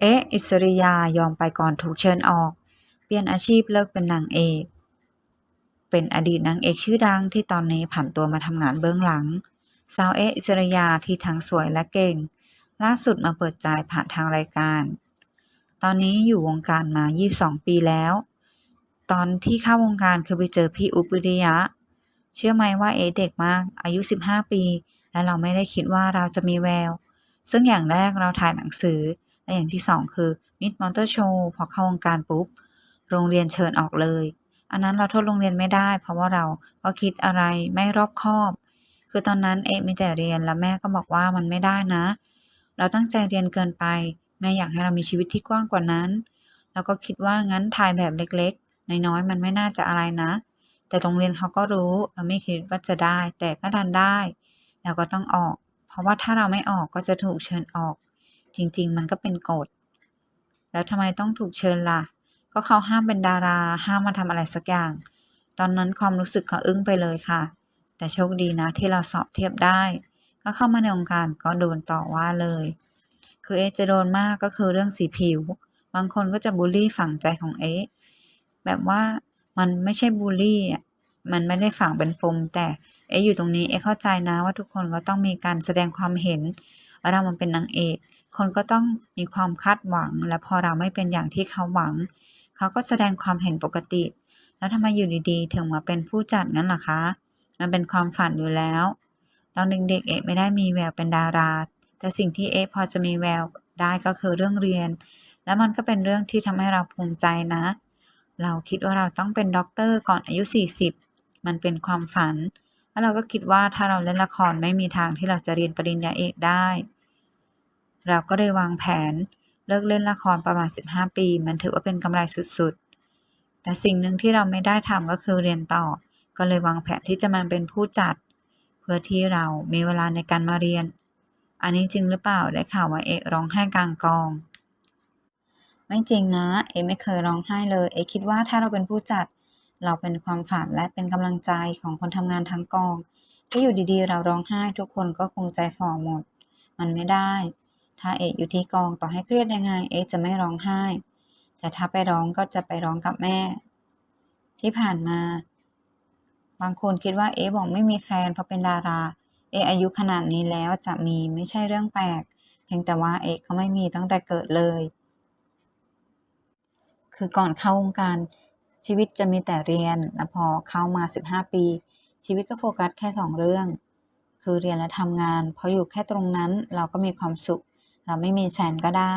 เอ๊ะ อิสริยายอมไปก่อนถูกเชิญออก เปลี่ยนอาชีพเลิกเป็นนางเอก เป็นอดีตนางเอกชื่อดังที่ตอนนี้ผันตัวมาทำงานเบื้องหลัง สาวเอ๊ะ อิสริยาที่ทั้งสวยและเก่ง ล่าสุดมาเปิดใจผ่านทางรายการ ตอนนี้อยู่วงการมา 22 ปีแล้ว ตอนที่เข้าวงการคือไปเจอพี่อุปวิริยะ เชื่อไหมว่าเอ๊ะเด็กมาก อายุ 15 ปี และเราไม่ได้คิดว่าเราจะมีแวว ซึ่งอย่างแรกเราถ่ายหนังสือ และอย่างที่สองคือมิดมอเตอร์โชว์พอเข้าวงการปุ๊บ โรงเรียนเชิญออกเลย อันนั้นเราโทษโรงเรียนไม่ได้ เพราะว่าเราก็คิดอะไรไม่รอบคอบ คือตอนนั้นเอมีแต่เรียนแล้วแม่ก็บอกว่ามันไม่ได้นะ เราตั้งใจเรียนเกินไป แม่อยากให้เรามีชีวิตที่กว้างกว่านั้นเราก็คิดว่างั้นถ่ายแบบเล็กๆน้อยๆมันไม่น่าจะอะไรนะ แต่โรงเรียนเขาก็รู้เราไม่คิดว่าจะได้ แต่ก็ดันได้เราก็ต้องออก เพราะว่าถ้าเราไม่ออกก็จะถูกเชิญออก จริง ๆ มันก็เป็นกฎ แล้วทำไมต้องถูกเชิญล่ะ ก็เขาห้ามเป็นดารา ห้ามมาทำอะไรสักอย่าง ตอนนั้นความรู้สึกก็อึ้งไปเลยค่ะ แต่โชคดีนะที่เราสอบเทียบได้ ก็เข้ามาในวงค์การก็โดนต่อว่าเลย คือเอจะโดนมากก็คือเรื่องสีผิว บางคนก็จะบูลลี่ฝังใจของเอแบบว่ามันไม่ใช่บูลลี่อะมันไม่ได้ฝังเป็นปมแต่เออยู่ตรงนี้เอเข้าใจนะว่าทุกคนก็ต้องมีการแสดงความเห็น ว่าเรามันเป็นนางเอก คนก็ต้องมีความคาดหวัง และพอเราไม่เป็นอย่างที่เขาหวัง เขาก็แสดงความเห็นปกติ แล้วทำไมอยู่ดีๆ ถึงมาเป็นผู้จัดงั้นล่ะคะ มันเป็นความฝันอยู่แล้ว ตอนเด็กๆเอะไม่ได้มีแววเป็นดารา แต่สิ่งที่เอะพอจะมีแววได้ก็คือเรื่องเรียน แล้วมันก็เป็นเรื่องที่ทำให้เราภูมิใจนะ เราคิดว่าเราต้องเป็นด็อกเตอร์ก่อนอายุ 40 มันเป็นความฝัน แล้วเราก็คิดว่าถ้าเราเล่นละครไม่มีทางที่เราจะเรียนปริญญาเอกได้ เราก็เลยวางแผนเลิกเล่นละครประมาณ 15 ปี มันถือว่าเป็นกำไรสุดๆ แต่สิ่งหนึ่งที่เราไม่ได้ทำก็คือเรียนต่อ ก็เลยวางแผนที่จะมาเป็นผู้จัด เพื่อที่เรามีเวลาในการมาเรียน อันนี้จริงหรือเปล่าได้ข่าวว่าเอกร้องไห้กลางกอง ไม่จริงนะ เอกไม่เคยร้องไห้เลย เอกคิดว่าถ้าเราเป็นผู้จัด เราเป็นความฝันและเป็นกำลังใจของคนทำงานทั้งกองถ้าอยู่ดีๆ เราร้องไห้ทุกคนก็คงใจฝ่อหมด มันไม่ได้ ถ้าเอกอยู่ที่กองต่อให้เครียดยังไงเอกจะไม่ร้องไห้ แต่ถ้าไปร้องก็จะไปร้องกับแม่ ที่ผ่านมา บางคนคิดว่าเอ๊ะบอกไม่มีแฟนเพราะเป็นดารา เอะอายุขนาดนี้แล้วจะมีไม่ใช่เรื่องแปลก เพียงแต่ว่าเอกก็ไม่มีตั้งแต่เกิดเลย คือก่อนเข้าวงการชีวิตจะมีแต่เรียน แล้วพอเข้ามา 15 ปี ชีวิตก็โฟกัสแค่ 2 เรื่อง คือเรียนและทำงาน เพราะอยู่แค่ตรงนั้นเราก็มีความสุข เราไม่มีแฟนก็ได้